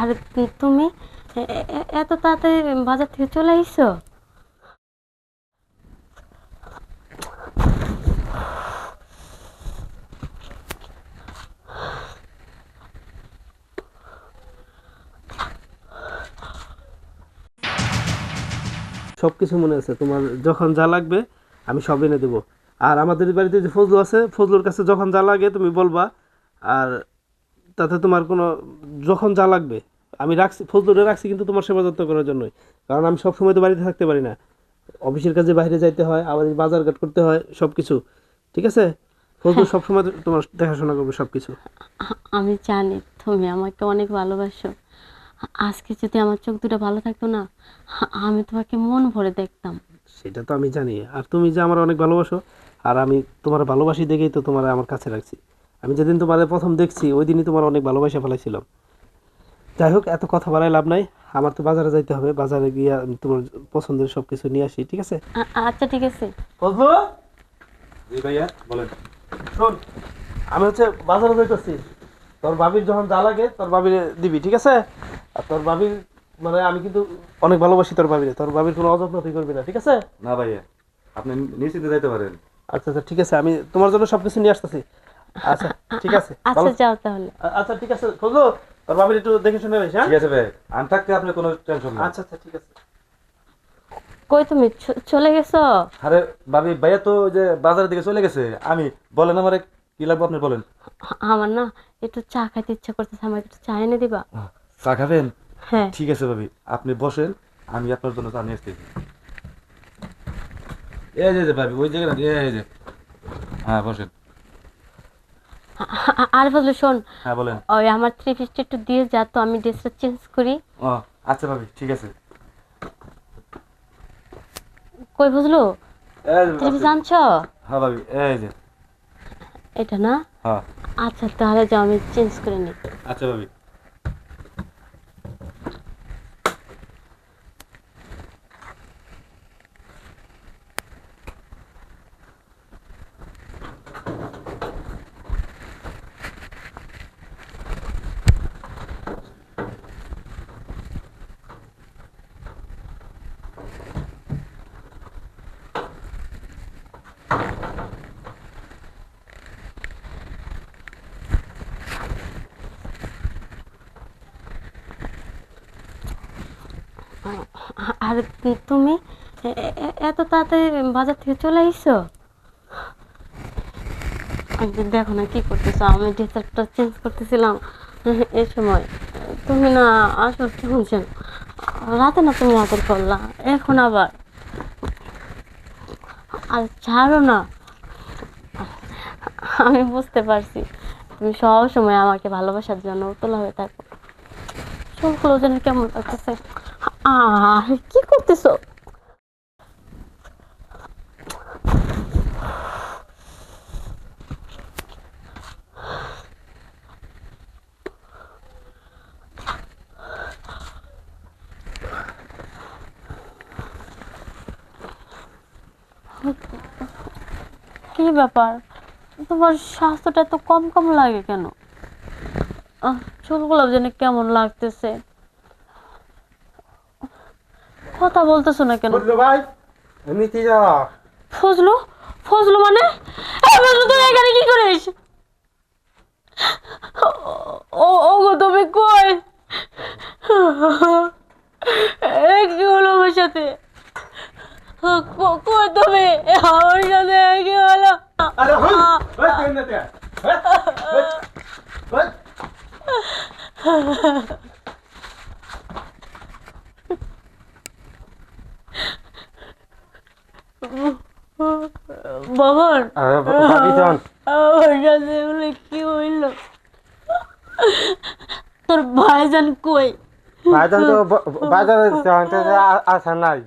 আর তুমি? এত তাড়াতাড়ি বাজার থেকে চলে আইছো সব কিছু মনে আছে। তোমার যখন যা লাগবে, আমি সব এনে দেবো। আর আমাদের বাড়িতে যে ফজলু আছে, ফজলুর কাছে যখন যা লাগে তুমি বলবা। আর তাতে তোমার কোনো যখন যা লাগবে আমি রাখছি ফজলুরে রাখছি কিন্তু তোমার সেবা যত্ন করার জন্যই। কারণ আমি সব সময় তো বাড়িতে থাকতে পারি না। অফিসের কাজে বাইরে যাইতে হয় আবার এই বাজার ঘাট করতে হয় সব কিছু ঠিক আছে? ফজলু সবসময় তোমার দেখাশোনা করবে সব কিছু আমি জানি তুমি আমাকে অনেক ভালোবাসো। আজকে যদি আমার চোখ দুটো ভালো থাকতো না আমি তোমাকে মন ভরে দেখতাম। সেটা তো আমি জানি। আর তুমি যে আমার অনেক ভালোবাসো আর আমি তোমার ভালোবাসি দেখেই তো তোমার আমার কাছে রাখছি। আমি যেদিন তোমাদের প্রথম দেখছি ওই দিনই তোমার অনেক ভালোবাসা ফেলাইছিলাম। যাই হোক এত কথা বাড়াই লাভ নাই। আমার তো বাজারে যাইতে হবে। বাজারে গিয়ে আমি তোমার পছন্দের সব কিছু নিয়ে আসি ঠিক আছে? আচ্ছা ঠিক আছে। বুঝলো জি ভাইয়া বলেন। শোন আমি হচ্ছে বাজারে যাইতেছি। তোর বাবির যখন যা লাগে তোর বাবির দিবি ঠিক আছে? আর তোর বাবির মানে আমি কিন্তু অনেক ভালোবাসি তোর বাবিরে তোর বাবির কোনো অযত্ন তুই করবি না ঠিক আছে? না ভাইয়া আপনি নিশ্চিন্তে যাইতে পারেন। আচ্ছা আচ্ছা ঠিক আছে। আমি তোমার জন্য সবকিছু নিয়ে আসতেছি। আচ্ছা ঠিক আছে আচ্ছা যাও তাহলে। আচ্ছা ঠিক আছে। ফজলু তোর বাবির একটু দেখে শুনে রাখিস হ্যাঁ? ঠিক আছে ভাই। আমি থাকতে আপনি কোনো টেনশন নেই। আচ্ছা আচ্ছা ঠিক আছে। কই তুমি? চলে গেছো? আরে ভাবি ভাইয়া তো যে বাজারের দিকে চলে গেছে। আমি বলেন আমারে কি লাগবে আপনি বলেন। আমার না একটু চা খাইতে ইচ্ছা করতেছে আমার একটু চা এনে দিবা? চা খাবেন? হ্যাঁ। ঠিক আছে ভাবি আপনি বসেন আমি আপনার জন্য চা নিয়ে আসতেছি। এই যে ভাবি ওই জায়গাটা এই যে। হ্যাঁ বসেন। আর বলো শোন। হ্যাঁ বলেন। ওই আমার থ্রি পিসটা একটু দিয়ে যা তো আমি ড্রেসটা চেঞ্জ করি। ও আচ্ছা ভাবি ঠিক আছে। কই বুঝলো? থ্রি পিস আনছো হ্যাঁ ভাবি এই যে। এটা না? হ্যাঁ। আচ্ছা তাহলে যাও আমি চেঞ্জ করে নিই। আচ্ছা ভাবি। আর তুমি এ- এ- এত তাড়াতাড়ি বাজার থেকে চলে তো দেখো না কি করতেছো, আমি ড্রেসটা চেঞ্জ করতেছিলাম এই সময়। তুমি না আসো কেমন যেন রাতে না তুমি আদর করলা, এখন আবার? আর ছাড়ো না। আমি বুঝতে পারছি, তুমি সব সময় আমাকে ভালোবাসার জন্য উতলা হয়ে থাকো। চোখগুলো যেন কেমন লাগতেছে। আহ, কি করতেছো? কি ব্যাপার? তোমার স্বাস্থ্যটা এত কম কম লাগে কেন? চুলগুলো যেন কেমন লাগতেছে। কথা বলতেছো না কেন? ভাই এমনিতে যা। ফজলু? ফজলু মানে? এই ফজলু তুই এখানে কি করিস ও ও গো তুমি কই? এ কি হলো আমার সাথে? কই তুমি? আমার সাথে কি হলো? আরে হই হই তুই না তে হই হই বাবার ভাবিজন আমার সাথে এগুলো কি হইল তোর ভাইজান কই ভাইজান তো বাজারে আসা নাই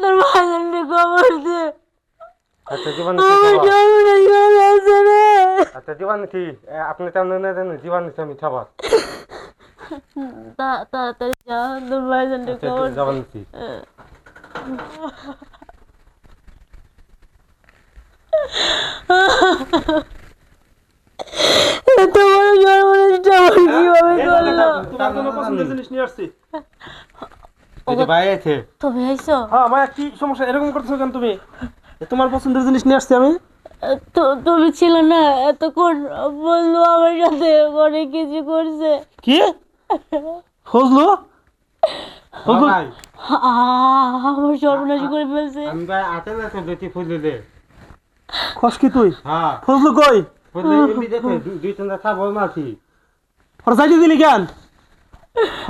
তোর ভাইজানকে খবর দে আচ্ছা জীবন আচ্ছা জীবন কি আপনি তেমন না জানেন জীবন আমি খাবার তাড়াতাড়ি যা তোর ভাইজানকে খবর দে। জীবন কি এত বড় সর্বনাশটা আমার কীভাবে করল? তোমার কোনো পছন্দের জিনিস নিয়ে আসছি। এই যে ভাই আছে। তুমি আইছো হ্যাঁ মায়া কি সমস্যা? এরকম করতেছো কেন তুমি? তোমার পছন্দের জিনিস নিয়ে আসছি আমি? তো তুমি ছিল না এতক্ষণ বলল আমার সাথে অনেক কিছু করছে। কি? ফজলু? আহ, আমার সর্বনাশ করে ফেলছে। আমি ভাই আতে দিলে খস কি তুই? হ্যাঁ। ফজলু কই? এমনি দেখে দুই তিনটা খাব মাছি ওর দিলি কেন?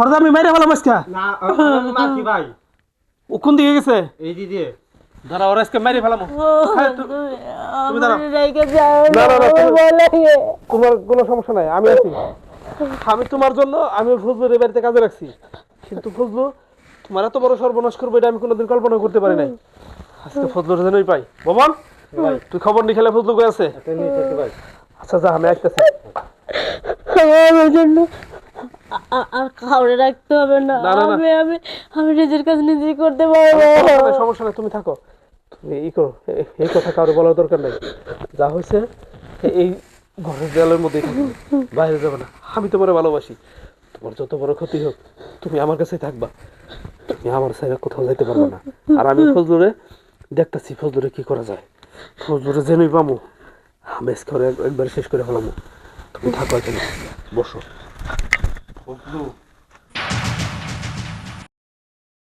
ওর আমি মাইরে ফেলাম আজকে। মাছি ভাই। ও কোন দিকে গেছে? এই দিদি দাঁড়া ওর আজকে মাইরে ফেলাম। হ্যাঁ, তুমি তুমি দাঁড়াও। না, না, না। তোমার কোনো সমস্যা নাই আমি আছি। আমি তোমার জন্য আমি ফজলুর এই বাড়িতে কাজে রাখছি। কিন্তু ফজলু তোমার এত বড় সর্বনাশ করব এটা আমি কোনোদিন কল্পনা করতে পারি নাই। আজকে ফজলুর জন্যই পাই। বোমন তুই খবর নিয়ে খেলে ফজলু কই আছে? আচ্ছা যা আমি আসতেছি। আমার জন্য আ- আ- আর খাওয়ারে রাখতে হবে না। না, না, না। আমি আমি আমি নিজের কাজ নিজেই করতে পারব। সমস্যা নাই, তুমি থাকো। তুমি এই করো এই কথা কারও বলার দরকার নাই। যা হয়েছে এই ঘরের দেয়ালের মধ্যেই থাকবে বাইরে যাবে না। আমি তোমার ভালোবাসি। তোমার যত বড় ক্ষতি হোক তুমি আমার কাছেই থাকবা। তুমি আমার সাইডে কোথাও যাইতে পারবে না। আর আমি ফজলুরে দেখতেছি ফজলুরে কি করা যায়। ফজলুরে জেনেই পামো। আমি করে একবার শেষ করে ফেলামো। তুমি থাকো এখানে। বসো।